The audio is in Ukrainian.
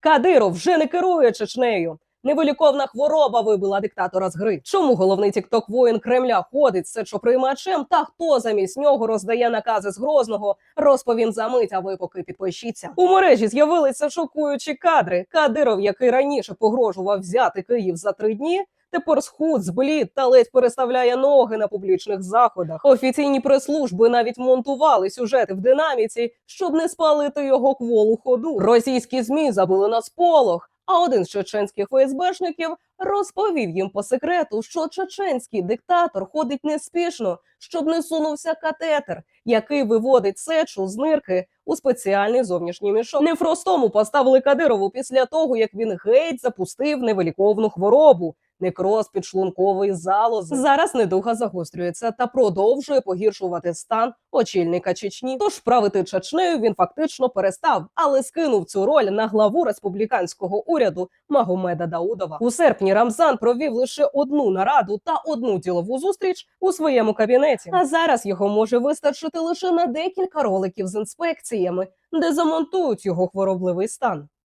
Кадиров вже не керує Чечнею. Невиліковна хвороба вибила диктатора з гри. Чому головний тікток воїн Кремля ходить з сечоприймачем та хто замість нього роздає накази з Грозного? Розповім за мить, а ви поки підпишіться. У мережі з'явилися шокуючі кадри. Кадиров, який раніше погрожував взяти Київ за три дні. Тепер схуд, зблід та ледь переставляє ноги на публічних заходах. Офіційні прес-служби навіть монтували сюжети в динаміці, щоб не спалити його кволу ходу. Російські змі забили на сполох. А один з чеченських ФСБшників розповів їм по секрету, що чеченський диктатор ходить неспішно, щоб не сунувся катетер, який виводить сечу з нирки у спеціальний зовнішній мішок. Нефростому поставили Кадирову після того, як він геть запустив невиліковну хворобу. Некроз підшлункової залози. Зараз недуга загострюється та продовжує погіршувати стан очільника Чечні. Тож правити Чечнею він фактично перестав, але скинув цю роль на главу республіканського уряду Магомеда Даудова. У серпні Рамзан провів лише одну нараду та одну ділову зустріч у своєму кабінеті. А зараз його може вистачити лише на декілька роликів з інспекціями, де замонтують його хворобливий стан.